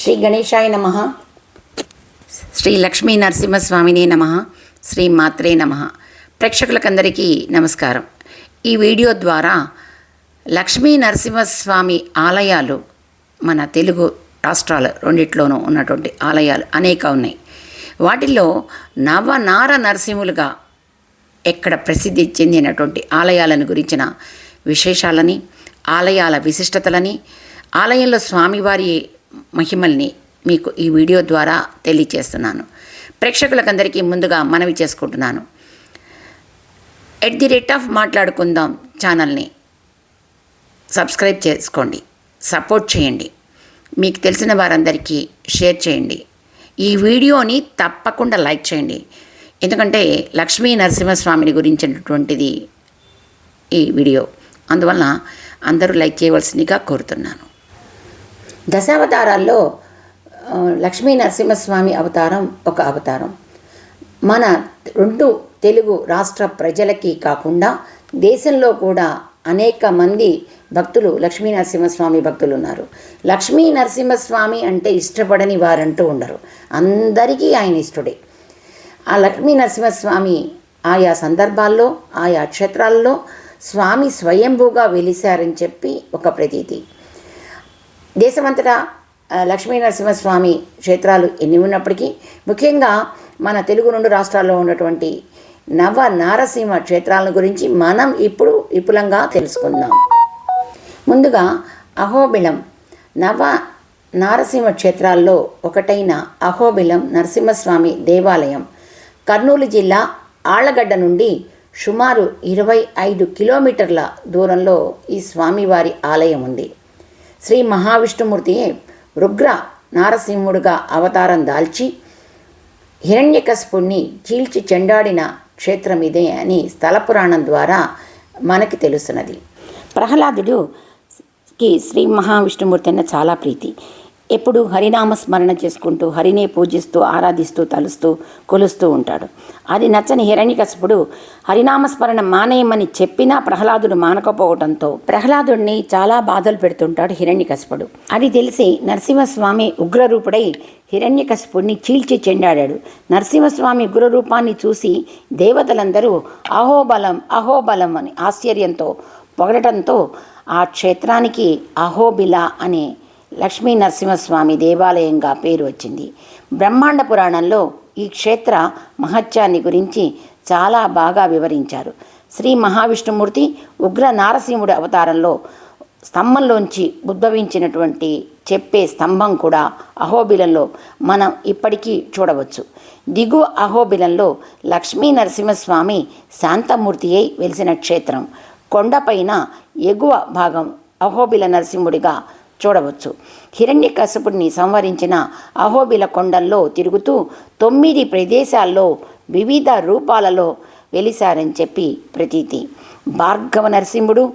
శ్రీ గణేశాయ నమ. శ్రీ లక్ష్మీ నరసింహస్వామిని నమ. శ్రీ మాత్రే నమ. ప్రేక్షకులకందరికీ నమస్కారం. ఈ వీడియో ద్వారా లక్ష్మీ నరసింహస్వామి ఆలయాలు మన తెలుగు రాష్ట్రాల రెండిట్లోనూ ఉన్నటువంటి ఆలయాలు అనేక ఉన్నాయి. వాటిల్లో నవనార నరసింహులుగా ఎక్కడ ప్రసిద్ధి చెందినటువంటి ఆలయాలను గురించిన విశేషాలని ఆలయాల విశిష్టతలని ఆలయంలో స్వామివారి మహిమల్ని మీకు ఈ వీడియో ద్వారా తెలియచేస్తున్నాను. ప్రేక్షకులకందరికీ ముందుగా మనవి చేసుకుంటున్నాను. ఎట్ ది రేట్ ఆఫ్ మాట్లాడుకుందాం ఛానల్ని. సబ్స్క్రైబ్ చేసుకోండి. సపోర్ట్ చేయండి. మీకు తెలిసిన వారందరికీ షేర్ చేయండి. ఈ వీడియోని తప్పకుండా లైక్ చేయండి. ఎందుకంటే లక్ష్మీ నరసింహస్వామిని గురించినటువంటిది ఈ వీడియో. అందువలన అందరూ లైక్ చేయవలసిందిగా కోరుతున్నాను. దశావతారాల్లో లక్ష్మీ నరసింహస్వామి అవతారం ఒక అవతారం. మన రెండు తెలుగు రాష్ట్ర ప్రజలకి కాకుండా దేశంలో కూడా అనేక మంది భక్తులు లక్ష్మీ నరసింహస్వామి భక్తులు ఉన్నారు లక్ష్మీ నరసింహస్వామి అంటే ఇష్టపడని వారంటూ ఉండరు. అందరికీ ఆయన ఇష్టడే. ఆ లక్ష్మీ నరసింహస్వామి ఆయా సందర్భాల్లో ఆయా క్షేత్రాల్లో స్వామి స్వయంభూగా వెలిశారని చెప్పి ఒక ప్రతీతి. దేశమంతటా లక్ష్మీనరసింహస్వామి లక్ష్మీ నరసింహస్వామి క్షేత్రాలు ఎన్ని ఉన్నప్పటికీ ముఖ్యంగా మన తెలుగు రెండు రాష్ట్రాల్లో ఉన్నటువంటి నవ నారసింహ క్షేత్రాల గురించి మనం ఇప్పుడు విపులంగా తెలుసుకుందాం. ముందుగా అహోబిలం నవ నారసింహ క్షేత్రాల్లో ఒకటైన అహోబిలం నరసింహస్వామి దేవాలయం. కర్నూలు జిల్లా ఆళ్ళగడ్డ నుండి సుమారు ఇరవై ఐదు కిలోమీటర్ల దూరంలో ఈ స్వామివారి ఆలయం ఉంది. శ్రీ మహావిష్ణుమూర్తి రుగ్ర నారసింహుడుగా అవతారం దాల్చి హిరణ్యకశపుణ్ణి చీల్చి చెండాడిన క్షేత్రం ఇదే అని స్థల పురాణం ద్వారా మనకి తెలుస్తున్నది ప్రహ్లాదుడుకి శ్రీ మహావిష్ణుమూర్తి అన్న చాలా ప్రీతి. ఎప్పుడు హరినామ స్మరణ చేసుకుంటూ హరినే పూజిస్తూ ఆరాధిస్తూ తలుస్తూ కొలుస్తూ ఉంటాడు. అది నచ్చని హిరణ్యకశపుడు హరినామస్మరణ మానేయమని చెప్పినా ప్రహ్లాదుడు మానకపోవడంతో ప్రహ్లాదుడిని చాలా బాధలు పెడుతుంటాడు హిరణ్యకశపుడు. అది తెలిసి నరసింహస్వామి ఉగ్రరూపుడై హిరణ్యకశపుణ్ణి చీల్చి చెండాడాడు. నరసింహస్వామి ఉగ్రరూపాన్ని చూసి దేవతలందరూ అహోబలం అహోబలం అని ఆశ్చర్యంతో పొగడటంతో ఆ క్షేత్రానికి అహోబిల అనే లక్ష్మీ నరసింహస్వామి దేవాలయంగా పేరు వచ్చింది. బ్రహ్మాండ పురాణంలో ఈ క్షేత్ర మహత్యాన్ని గురించి చాలా బాగా వివరించారు. శ్రీ మహావిష్ణుమూర్తి ఉగ్ర నారసింహుడి అవతారంలో స్తంభంలోంచి ఉద్భవించినటువంటి చెప్పే స్తంభం కూడా అహోబిలంలో మనం ఇప్పటికీ చూడవచ్చు. దిగువ అహోబిలంలో లక్ష్మీ నరసింహస్వామి శాంతమూర్తి అయి వెలిసిన క్షేత్రం. కొండపైన ఎగువ భాగం అహోబిల నరసింహుడిగా చూడవచ్చు. హిరణ్యకశపుడిని సంవరించిన అహోబిల కొండల్లో తిరుగుతూ తొమ్మిది ప్రదేశాల్లో వివిధ రూపాలలో వెలిశారని చెప్పి ప్రతీతి. భార్గవ నరసింహుడు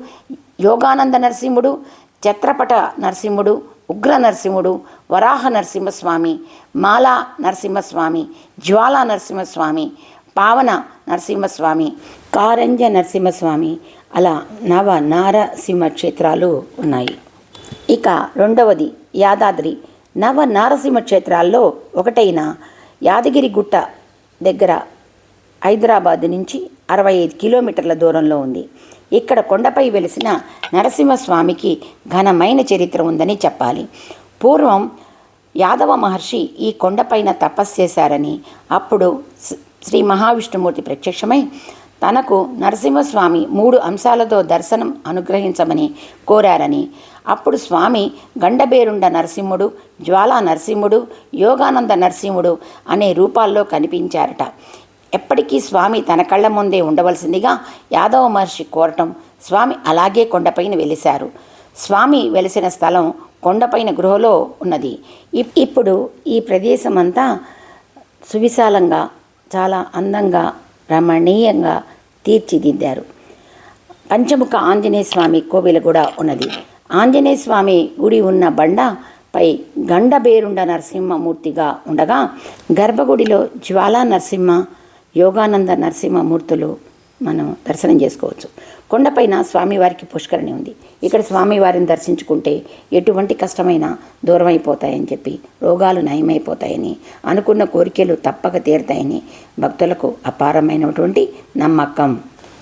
యోగానంద నరసింహుడు ఛత్రపట నరసింహుడు ఉగ్ర నరసింహుడు వరాహ నరసింహస్వామి మాలా నరసింహస్వామి జ్వాలా నరసింహస్వామి పావన నరసింహస్వామి కారంజ నరసింహస్వామి అలా నవ నారసింహ క్షేత్రాలు ఉన్నాయి. ఇక రెండవది యాదాద్రి. నవ నారసింహ క్షేత్రాల్లో ఒకటైన యాదగిరిగుట్ట దగ్గర హైదరాబాద్ నుంచి అరవై ఐదు కిలోమీటర్ల దూరంలో ఉంది. ఇక్కడ కొండపై వెలిసిన నరసింహస్వామికి ఘనమైన చరిత్ర ఉందని చెప్పాలి. పూర్వం యాదవ మహర్షి ఈ కొండపైన తపస్సు చేశారని అప్పుడు శ్రీ- శ్రీ మహావిష్ణుమూర్తి ప్రత్యక్షమై తనకు నరసింహస్వామి మూడు అంశాలతో దర్శనం అనుగ్రహించమని కోరారని అప్పుడు స్వామి గండబేరుండ నరసింహుడు జ్వాలా నరసింహుడు యోగానంద నరసింహుడు అనే రూపాల్లో కనిపించారట. ఎప్పటికీ స్వామి తన కళ్ళ ముందే ఉండవలసిందిగా యాదవ మహర్షి కోరటం స్వామి అలాగే కొండపైన వెలిశారు. స్వామి వెలిసిన స్థలం కొండపైన గృహలో ఉన్నది. ఇప్పుడు ఈ ప్రదేశం అంతా సువిశాలంగా చాలా అందంగా రమణీయంగా తీర్చిదిద్దారు. పంచముఖ ఆంజనేయ స్వామి కోవిల కూడా ఉన్నది. ఆంజనేయ స్వామి గుడి ఉన్న బండ పై గండబేరుండ నరసింహమూర్తిగా ఉండగా గర్భగుడిలో జ్వాలా నరసింహ యోగానంద నరసింహమూర్తులు మనం దర్శనం చేసుకోవచ్చు. కొండపైన స్వామివారికి పుష్కరిణి ఉంది. ఇక్కడ స్వామివారిని దర్శించుకుంటే ఎటువంటి కష్టమైనా దూరం అయిపోతాయని చెప్పి రోగాలు నయమైపోతాయని అనుకున్న కోరికలు తప్పక తీరుతాయని భక్తులకు అపారమైనటువంటి నమ్మకం.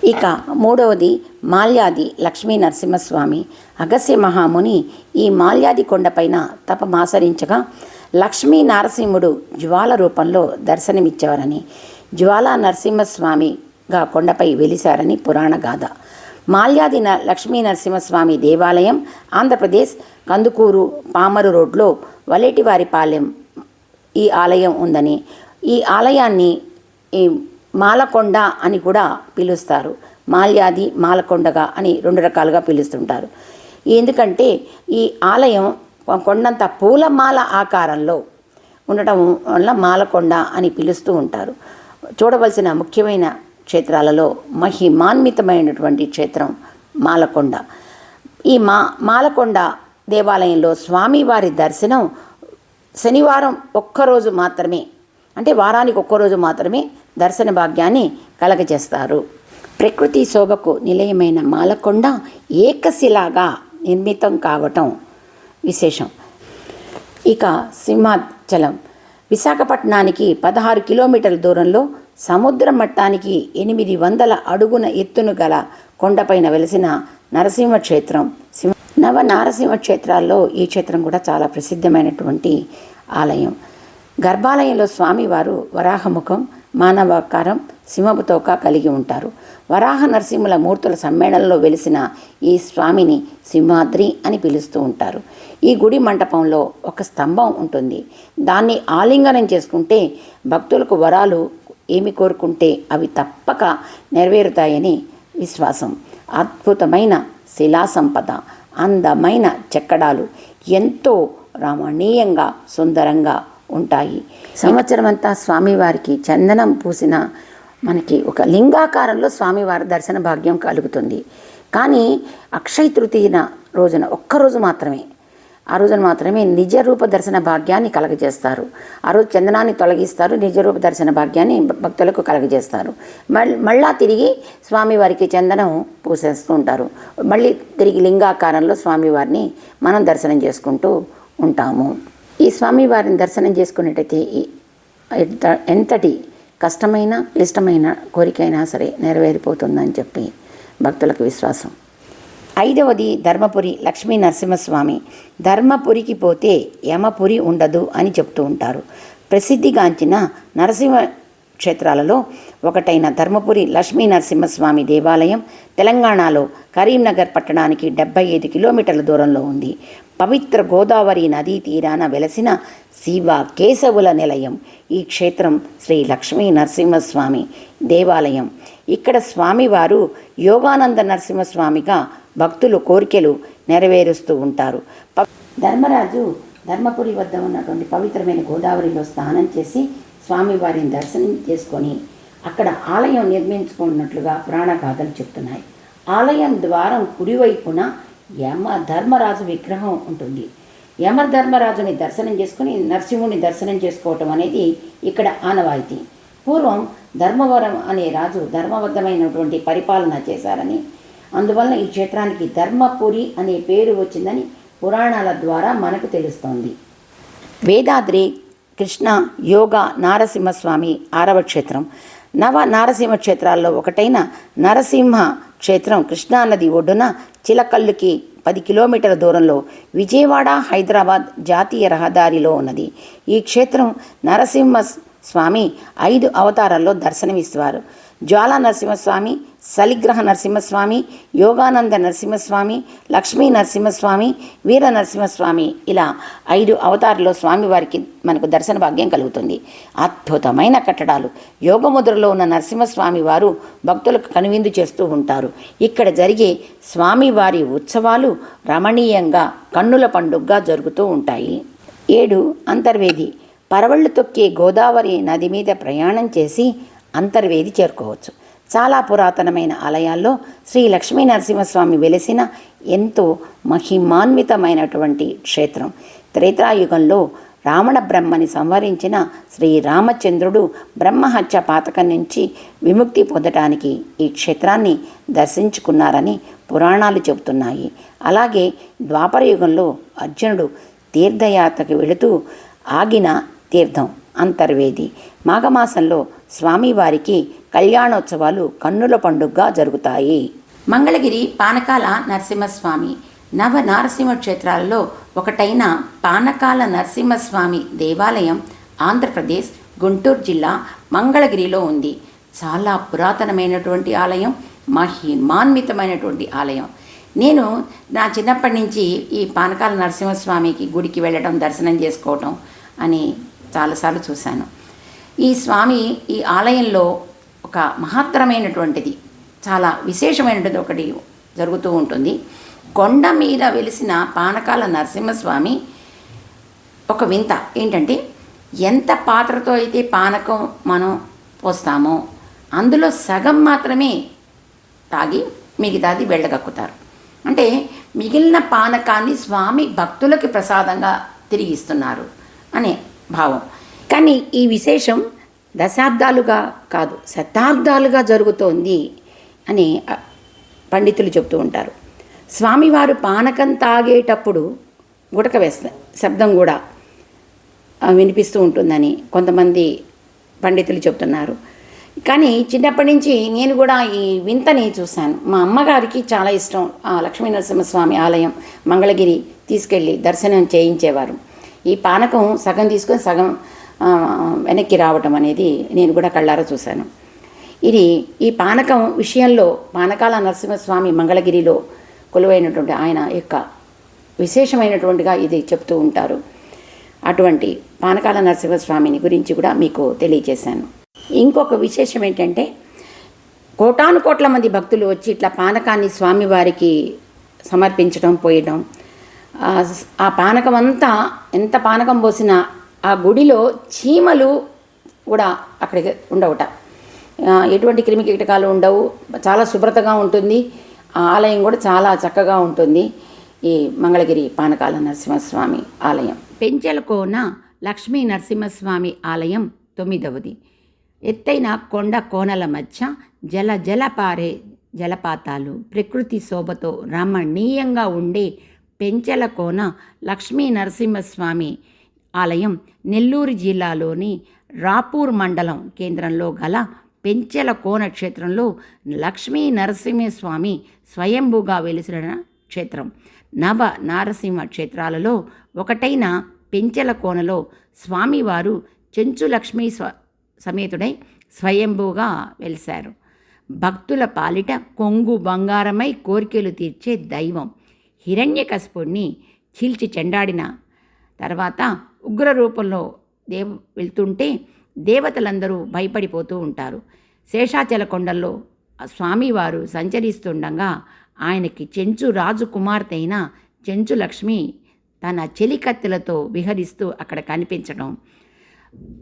ఇక మూడవది మాల్యాది లక్ష్మీ నరసింహస్వామి. అగస్య మహాముని ఈ మాల్యాది కొండపైన తపమాసరించగా లక్ష్మీ నారసింహుడు జ్వాల రూపంలో దర్శనమిచ్చారని జ్వాలా నరసింహస్వామిగా కొండపై వెలిశారని పురాణ గాథ. మాల్యాది న లక్ష్మీ నరసింహస్వామి దేవాలయం ఆంధ్రప్రదేశ్ కందుకూరు పామరు రోడ్లో వలేటివారిపాలెం ఈ ఆలయం ఉందని. ఈ ఆలయాన్ని ఈ మాలకొండ అని కూడా పిలుస్తారు. మాల్యాది మాలకొండగా అని రెండు రకాలుగా పిలుస్తుంటారు. ఎందుకంటే ఈ ఆలయం కొండంత పూలమాల ఆకారంలో ఉండటం వల్ల మాలకొండ అని పిలుస్తూ ఉంటారు. చూడవలసిన ముఖ్యమైన క్షేత్రాలలో మహిమాన్వితమైనటువంటి క్షేత్రం మాలకొండ. ఈ మా మాలకొండ దేవాలయంలో స్వామివారి దర్శనం శనివారం ఒక్కరోజు మాత్రమే. అంటే వారానికి ఒక్కరోజు మాత్రమే దర్శన భాగ్యాన్ని కలగజేస్తారు. ప్రకృతి శోభకు నిలయమైన మాలకొండ ఏకశిలాగా నిర్మితం కావటం విశేషం. ఇక సింహాచలం. విశాఖపట్నానికి పదహారు కిలోమీటర్ల దూరంలో సముద్ర మట్టానికి ఎనిమిది వందల అడుగున ఎత్తును గల కొండపైన వెలిసిన నరసింహ క్షేత్రం. సింహ నవ నారసింహ క్షేత్రాల్లో ఈ క్షేత్రం కూడా చాలా ప్రసిద్ధమైనటువంటి ఆలయం. గర్భాలయంలో స్వామివారు వరాహముఖం మానవాకారం సింహపు తోక కలిగి ఉంటారు. వరాహ నరసింహుల మూర్తుల సమ్మేళనంలో వెలిసిన ఈ స్వామిని సింహాద్రి అని పిలుస్తూ ఉంటారు. ఈ గుడి మంటపంలో ఒక స్తంభం ఉంటుంది. దాన్ని ఆలింగనం చేసుకుంటే భక్తులకు వరాలు ఏమి కోరుకుంటే అవి తప్పక నెరవేరుతాయని విశ్వాసం. అద్భుతమైన శిలా సంపద అందమైన చెక్కడాలు ఎంతో రమణీయంగా సుందరంగా ఉంటాయి. సంవత్సరం అంతా స్వామివారికి చందనం పూసిన మనకి ఒక లింగాకారంలో స్వామివారి దర్శన భాగ్యం కలుగుతుంది. కానీ అక్షయ తృతీయన రోజున ఒక్కరోజు మాత్రమే. ఆ రోజున మాత్రమే నిజ రూప దర్శన భాగ్యాన్ని కలగజేస్తారు. ఆ రోజు చందనాన్ని తొలగిస్తారు నిజ రూప దర్శన భాగ్యాన్ని భక్తులకు కలగజేస్తారు. మళ్ళా తిరిగి స్వామివారికి చందనం పూసేస్తూ ఉంటారు. మళ్ళీ తిరిగి లింగాకారంలో స్వామివారిని మనం దర్శనం చేసుకుంటూ ఉంటాము. ఈ స్వామివారిని దర్శనం చేసుకునేటైతే ఈ- ఎంత- ఎంతటి కష్టమైన క్లిష్టమైన కోరికైనా సరే నెరవేరిపోతుందని చెప్పి భక్తులకు విశ్వాసం. ఐదవది ధర్మపురి లక్ష్మీ నరసింహస్వామి. ధర్మపురికి పోతే యమపురి ఉండదు అని చెప్తూ ఉంటారు. ప్రసిద్ధిగాంచిన నరసింహ క్షేత్రాలలో ఒకటైన ధర్మపురి లక్ష్మీ నరసింహస్వామి దేవాలయం తెలంగాణలో కరీంనగర్ పట్టణానికి డెబ్బై ఐదు కిలోమీటర్ల దూరంలో ఉంది. పవిత్ర గోదావరి నదీ తీరాన వెలసిన శివ కేశవుల నిలయం. ఈ క్షేత్రం శ్రీ లక్ష్మీ నరసింహస్వామి దేవాలయం. ఇక్కడ స్వామివారు యోగానంద నరసింహస్వామిగా భక్తులు కోరికలు నెరవేరుస్తూ ఉంటారు. ప- ధర్మరాజు ధర్మపురి వద్ద ఉన్నటువంటి పవిత్రమైన గోదావరిలో స్నానం చేసి స్వామివారిని దర్శనం చేసుకొని అక్కడ ఆలయం నిర్మించుకున్నట్లుగా పురాణ గాథలు చెప్తున్నాయి. ఆలయం ద్వారం కుడివైపున యమ ధర్మరాజు విగ్రహం ఉంటుంది. యమ ధర్మరాజుని దర్శనం చేసుకుని నరసింహుని దర్శనం చేసుకోవటం అనేది ఇక్కడ ఆనవాయితీ. పూర్వం ధర్మవరం అనే రాజు ధర్మబద్ధమైనటువంటి పరిపాలన చేశారని అందువలన ఈ క్షేత్రానికి ధర్మపురి అనే పేరు వచ్చిందని పురాణాల ద్వారా మనకు తెలుస్తోంది. వేదాద్రి కృష్ణ యోగ నారసింహస్వామి ఆరవ క్షేత్రం. నవ నారసింహ క్షేత్రాల్లో ఒకటైన నరసింహ క్షేత్రం కృష్ణానది ఒడ్డున చిలకల్లుకి పది కిలోమీటర్ల దూరంలో విజయవాడ హైదరాబాద్ జాతీయ రహదారిలో ఉన్నది. ఈ క్షేత్రం నరసింహ స్వామి ఐదు అవతారాల్లో దర్శనమిస్తారు. జ్వాలా నరసింహస్వామి సలిగ్రహ నరసింహస్వామి యోగానంద నరసింహస్వామి లక్ష్మీ నరసింహస్వామి వీర నరసింహస్వామి ఇలా ఐదు అవతారాల్లో స్వామివారికి మనకు దర్శన భాగ్యం కలుగుతుంది. అద్భుతమైన కట్టడాలు. యోగముద్రలో ఉన్న నరసింహస్వామి వారు భక్తులకు కనువిందు చేస్తూ ఉంటారు. ఇక్కడ జరిగే స్వామివారి ఉత్సవాలు రమణీయంగా కన్నుల పండుగగా జరుగుతూ ఉంటాయి. ఏడు అంతర్వేది. పరవళ్ళు తొక్కే గోదావరి నది మీద ప్రయాణం చేసి అంతర్వేది చేరుకోవచ్చు. చాలా పురాతనమైన ఆలయాల్లో శ్రీ లక్ష్మీ నరసింహస్వామి వెలిసిన ఎంతో మహిమాన్వితమైనటువంటి క్షేత్రం. త్రేతాయుగంలో రావణ బ్రహ్మని సంవరించిన శ్రీరామచంద్రుడు బ్రహ్మహత్య పాతకం నుంచి విముక్తి పొందటానికి ఈ క్షేత్రాన్ని దర్శించుకున్నారని పురాణాలు చెబుతున్నాయి. అలాగే ద్వాపరయుగంలో అర్జునుడు తీర్థయాత్రకు వెళుతూ ఆగిన తీర్థం అంతర్వేది. మాఘమాసంలో స్వామివారికి కళ్యాణోత్సవాలు కన్నుల పండుగగా జరుగుతాయి. మంగళగిరి పానకాల నరసింహస్వామి నవ నారసింహ క్షేత్రాలలో ఒకటైన పానకాల నరసింహస్వామి దేవాలయం ఆంధ్రప్రదేశ్ గుంటూరు జిల్లా మంగళగిరిలో ఉంది. చాలా పురాతనమైనటువంటి ఆలయం మహిమాన్వితమైనటువంటి ఆలయం. నేను నా చిన్నప్పటి నుంచి ఈ పానకాల నరసింహస్వామికి గుడికి వెళ్ళడం దర్శనం చేసుకోవటం అని చాలాసార్లు చూశాను. ఈ స్వామి ఈ ఆలయంలో ఒక మహత్తరమైనటువంటిది చాలా విశేషమైనటువంటి ఒకటి జరుగుతూ ఉంటుంది. కొండ మీద వెలిసిన పానకాల నరసింహస్వామి ఒక వింత ఏంటంటే ఎంత పాత్రతో అయితే పానకం మనం పోస్తామో అందులో సగం మాత్రమే తాగి మిగతాది వెళ్ళగక్కుతారు. అంటే మిగిలిన పానకాన్ని స్వామి భక్తులకి ప్రసాదంగా తిరిగిస్తున్నారు అనే భావం. కానీ ఈ విశేషం దశాబ్దాలుగా కాదు శతాబ్దాలుగా జరుగుతోంది అని పండితులు చెప్తూ ఉంటారు. స్వామివారు పానకం తాగేటప్పుడు గుటక వేస్తారు శబ్దం కూడా వినిపిస్తూ ఉంటుందని కొంతమంది పండితులు చెప్తున్నారు. కానీ చిన్నప్పటి నుంచి నేను కూడా ఈ వింతని చూశాను. మా అమ్మగారికి చాలా ఇష్టం. ఆ లక్ష్మీ నరసింహస్వామి ఆలయం మంగళగిరి తీసుకెళ్ళి దర్శనం చేయించేవారు. ఈ పానకం సగం తీసుకొని సగం వెనక్కి రావటం అనేది నేను కూడా కళ్ళారా చూశాను. ఇది ఈ పానకం విషయంలో పానకాల నరసింహస్వామి మంగళగిరిలో కొలువైనటువంటి ఆయన యొక్క విశేషమైనటువంటిగా ఇది చెప్తూ ఉంటారు. అటువంటి పానకాల నరసింహస్వామిని గురించి కూడా మీకు తెలియజేశాను. ఇంకొక విశేషం ఏంటంటే కోటాను కోట్ల మంది భక్తులు వచ్చి ఇట్లా పానకాన్ని స్వామివారికి సమర్పించడం పోయడం ఆ పానకం అంతా ఎంత పానకం పోసినా ఆ గుడిలో చీమలు కూడా అక్కడికి ఉండవుట. ఎటువంటి క్రిమి కీటకాలు ఉండవు. చాలా శుభ్రతగా ఉంటుంది. ఆ ఆలయం కూడా చాలా చక్కగా ఉంటుంది. ఈ మంగళగిరి పానకాల నరసింహస్వామి ఆలయం. పెంచెలకోన లక్ష్మీ నరసింహస్వామి ఆలయం తొమ్మిదవది. ఎత్తైన కొండ కోనల మధ్య జల జల పారే జలపాతాలు ప్రకృతి శోభతో రమణీయంగా ఉండే పెంచలకోన లక్ష్మీ నరసింహస్వామి ఆలయం నెల్లూరు జిల్లాలోని రాపూర్ మండలం కేంద్రంలో గల పెంచెలకోన క్షేత్రంలో లక్ష్మీ నరసింహస్వామి స్వయంభూగా వెలిసిన క్షేత్రం. నవ నారసింహ క్షేత్రాలలో ఒకటైన పెంచెల కోనలో స్వామివారు చెంచు లక్ష్మీ స్వ సమేతుడై స్వయంభూగా వెలిశారు. భక్తుల పాలిట కొంగు బంగారమై కోరికలు తీర్చే దైవం హిరణ్యకశపుణ్ణి చీల్చి చెండాడిన తర్వాత ఉగ్ర రూపంలో దేవ వెళ్తుంటే దేవతలందరూ భయపడిపోతూ ఉంటారు. శేషాచల కొండల్లో స్వామివారు సంచరిస్తుండగా ఆయనకి చెంచు రాజు కుమార్తె అయిన చెంచు లక్ష్మి తన చెలికత్తెలతో విహరిస్తూ అక్కడ కనిపించడం.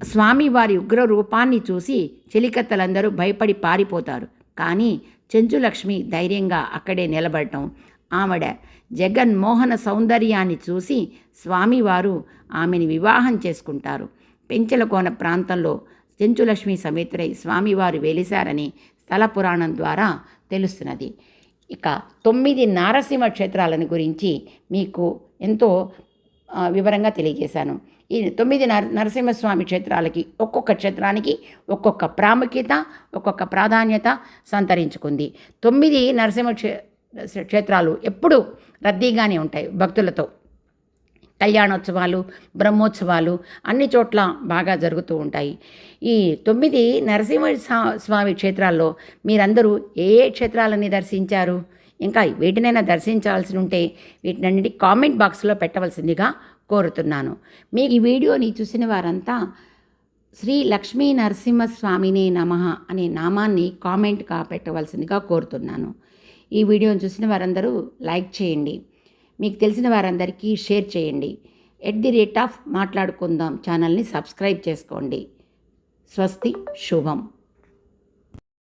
స్వామివారి ఉగ్ర రూపాన్ని చూసి చెలికత్తలందరూ భయపడి పారిపోతారు. కానీ చెంచులక్ష్మి ధైర్యంగా అక్కడే నిలబడటం ఆవిడ జగన్మోహన సౌందర్యాన్ని చూసి స్వామివారు ఆమెని వివాహం చేసుకుంటారు. పెంచలకోన ప్రాంతంలో చెంచులక్ష్మి సమేతరై స్వామివారు వెలిశారని స్థల పురాణం ద్వారా తెలుస్తున్నది. ఇక తొమ్మిది నారసింహ క్షేత్రాలను గురించి మీకు ఎంతో వివరంగా తెలియజేశాను. ఈ తొమ్మిది నర నరసింహస్వామి క్షేత్రాలకి ఒక్కొక్క క్షేత్రానికి ఒక్కొక్క ప్రాముఖ్యత ఒక్కొక్క ప్రాధాన్యత సంతరించుకుంది. తొమ్మిది నరసింహ క్షే క్షేత్రాలు ఎప్పుడూ రద్దీగానే ఉంటాయి భక్తులతో. కళ్యాణోత్సవాలు బ్రహ్మోత్సవాలు అన్ని చోట్ల బాగా జరుగుతూ ఉంటాయి. ఈ తొమ్మిది నరసింహ స్వామి క్షేత్రాల్లో మీరందరూ ఏ ఏ క్షేత్రాలని దర్శించారు? ఇంకా వీటినైనా దర్శించాల్సి ఉంటే వీటినన్నిటి కామెంట్ బాక్స్లో పెట్టవలసిందిగా కోరుతున్నాను. మీ ఈ వీడియోని చూసిన వారంతా శ్రీ లక్ష్మీ నరసింహస్వామినే నమ అనే నామాన్ని కామెంట్గా పెట్టవలసిందిగా కోరుతున్నాను. ఈ వీడియోని చూసిన వారందరూ లైక్ చేయండి. మీకు తెలిసిన వారందరికీ షేర్ చేయండి. ఎట్ ది రేట్ ఆఫ్ మాట్లాడుకుందాం ఛానల్ని సబ్స్క్రైబ్ చేసుకోండి. స్వస్తి శుభం.